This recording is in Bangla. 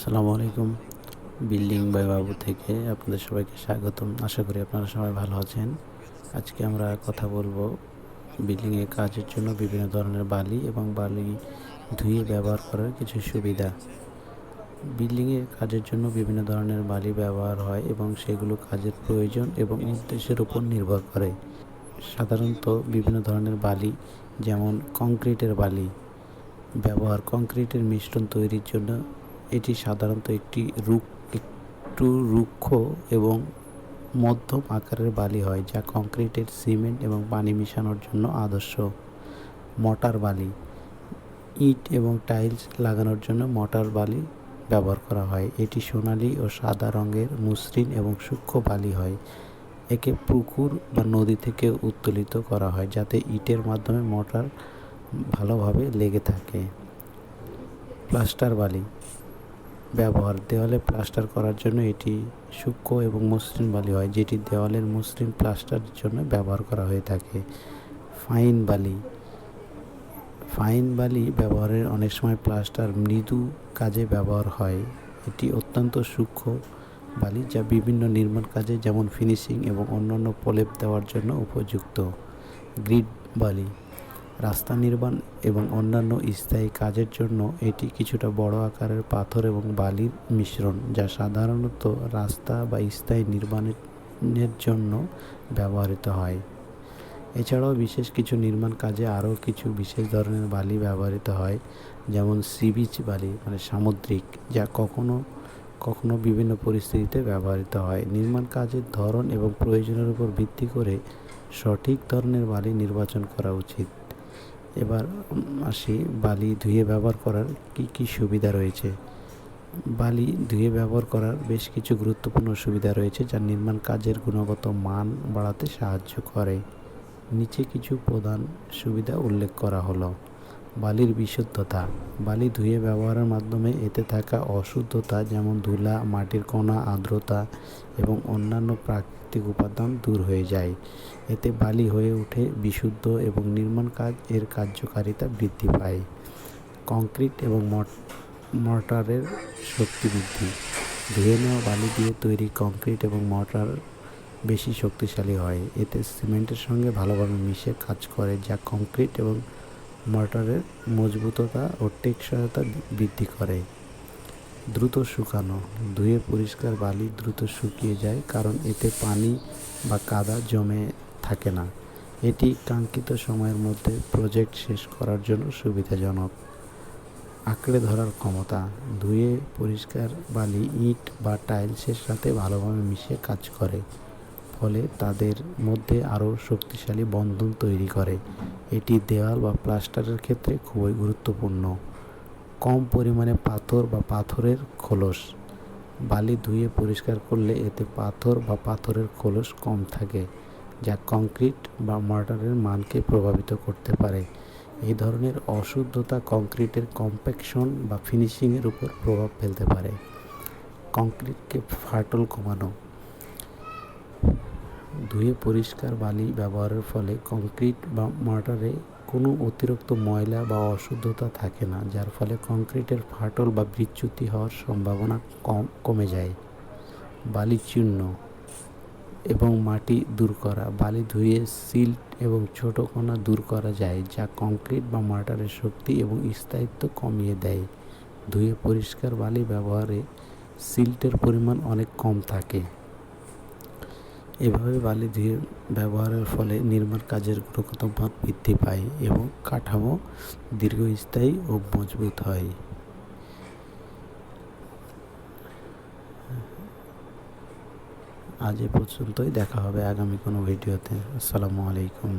আসসালামু আলাইকুম। বিল্ডিং বাই বাবু থেকে আপনাদের সবাইকে স্বাগতম। আশা করি আপনারা সবাই ভালো আছেন। আজকে আমরা কথা বলব বিল্ডিংয়ের কাজের জন্য বিভিন্ন ধরনের বালি এবং বালি ধুয়ে ব্যবহার করার কিছু সুবিধা। বিল্ডিংয়ের কাজের জন্য বিভিন্ন ধরনের বালি ব্যবহার হয় এবং সেগুলো কাজের প্রয়োজন এবং উদ্দেশ্যের উপর নির্ভর করে। সাধারণত বিভিন্ন ধরনের বালি যেমন কংক্রিটের বালি ব্যবহার, কংক্রিটের মিশ্রণ তৈরির জন্য এটি সাধারণত একটি রুক, একটু রুক্ষ এবং মধ্যম আকারের বালি হয়, যা কংক্রিটের সিমেন্ট এবং পানি মিশানোর জন্য আদর্শ। মটার বালি, ইট এবং টাইলস লাগানোর জন্য মটার বালি ব্যবহার করা হয়। এটি সোনালি ও সাদা রঙের মসৃণ এবং সূক্ষ্ম বালি হয়, একে পুকুর বা নদী থেকে উত্তোলিত করা হয়, যাতে ইটের মাধ্যমে মটার ভালোভাবে লেগে থাকে। প্লাস্টার বালি ব্যবহার। দেওয়ালে প্লাস্টার করার জন্য এটি সূক্ষ্ম এবং মসৃণ বালি হয়, যেটি দেওয়ালের মসৃণ প্লাস্টারের জন্য ব্যবহার করা হয়ে থাকে। ফাইন বালি। ফাইন বালি ব্যবহারের অনেক সময় প্লাস্টার মৃদু কাজে ব্যবহার হয়। এটি অত্যন্ত সূক্ষ্ম বালি যা বিভিন্ন নির্মাণ কাজে, যেমন ফিনিশিং এবং অন্যান্য প্রলেপ দেওয়ার জন্য উপযুক্ত। গ্রিড বালি। রাস্তা নির্মাণ এবং অন্যান্য স্থায়ী কাজের জন্য এটি কিছুটা বড় আকারের পাথর এবং বালির মিশ্রণ, যা সাধারণত রাস্তা বা স্থায়ী নির্মাণের জন্য ব্যবহৃত হয়। এছাড়াও বিশেষ কিছু নির্মাণ কাজে আরও কিছু বিশেষ ধরনের বালি ব্যবহৃত হয়, যেমন সিবিচ বালি মানে সামুদ্রিক, যা কখনো কখনো বিভিন্ন পরিস্থিতিতে ব্যবহৃত হয়। নির্মাণ কাজের ধরন এবং প্রয়োজনের উপর ভিত্তি করে সঠিক ধরনের বালি নির্বাচন করা উচিত। এবার আসি বালি ধুয়ে ব্যবহার করার কি কি সুবিধা রয়েছে? বালি ধুয়ে ব্যবহার করার বেশ কিছু গুরুত্বপূর্ণ সুবিধা রয়েছে যা নির্মাণ কাজের গুণগত মান বাড়াতে সাহায্য করে। নিচে কিছু প্রধান সুবিধা উল্লেখ করা হলো। বালির বিশুদ্ধতা। বালি ধুয়ে ব্যবহারের মাধ্যমে এতে থাকা অশুদ্ধতা যেমন ধুলা, মাটির কণা, আর্দ্রতা এবং অন্যান্য প্রাকৃতিক উপাদান দূর হয়ে যায়। এতে বালি হয়ে ওঠে, বিশুদ্ধ এবং নির্মাণ কাজ এর কার্যকারিতা বৃদ্ধি পায়। কংক্রিট এবং মর্টারের শক্তি বৃদ্ধি। ধুয়ে নেওয়া বালি দিয়ে তৈরি কংক্রিট এবং মর্টার বেশি শক্তিশালী হয়। এতে সিমেন্টের সঙ্গে ভালোভাবে মিশে কাজ করে, যা কংক্রিট এবং মর্টারের মজবুততা ও টেকসইতা বৃদ্ধি করে। দ্রুত শুকানো। ধুয়ে পরিষ্কার বালি দ্রুত শুকিয়ে যায় কারণ এতে পানি বা কাদা জমে থাকে না। এটি কাঙ্ক্ষিত সময়ের মধ্যে প্রজেক্ট শেষ করার জন্য সুবিধাজনক। আঁকড়ে ধরার ক্ষমতা। ধুয়ে পরিষ্কার বালি, ইট বা টাইলসের সাথে ভালোভাবে মিশে কাজ করে। ফলে তাদের মধ্যে আরও শক্তিশালী বন্ধন তৈরি করে। এটি দেওয়াল বা প্লাস্টারের ক্ষেত্রে খুবই গুরুত্বপূর্ণ। কম পরিমাণে পাথর বা পাথরের খোলস। বালি ধুয়ে পরিষ্কার করলে এতে পাথর বা পাথরের খোলস কম থাকে, যা কংক্রিট বা মার্টারের মানকে প্রভাবিত করতে পারে। এই ধরনের অশুদ্ধতা কংক্রিটের কম্প্যাকশন বা ফিনিশিংয়ের উপর প্রভাব ফেলতে পারে। কংক্রিটকে ফাটল কমানো। ধুয়ে পরিষ্কার বালি ব্যবহারের ফলে কংক্রিট বা মার্টারে কোনো অতিরিক্ত ময়লা বা অশুদ্ধতা থাকে না, যার ফলে কংক্রিটের ফাটল বা বিচ্যুতি হওয়ার সম্ভাবনা কম, কমে যায়। বালি চূর্ণ এবং মাটি দূর করা, বালি ধুয়ে সিল্ট এবং ছোট কণা দূর করা যায়, যা কংক্রিট বা মার্টারের শক্তি এবং স্থায়িত্ব কমিয়ে দেয়। ধুয়ে পরিষ্কার বালি ব্যবহারে সিল্টের পরিমাণ অনেক কম থাকে। এভাবে বালি ধুয়ে ব্যবহারের ফলে নির্মাণ কাজের গুণগত মান বৃদ্ধি পায় এবং কাঠামো দীর্ঘস্থায়ী ও মজবুত হয়। আজ এ পর্যন্তই, দেখা হবে আগামী কোনো ভিডিওতে। আসসালামু আলাইকুম।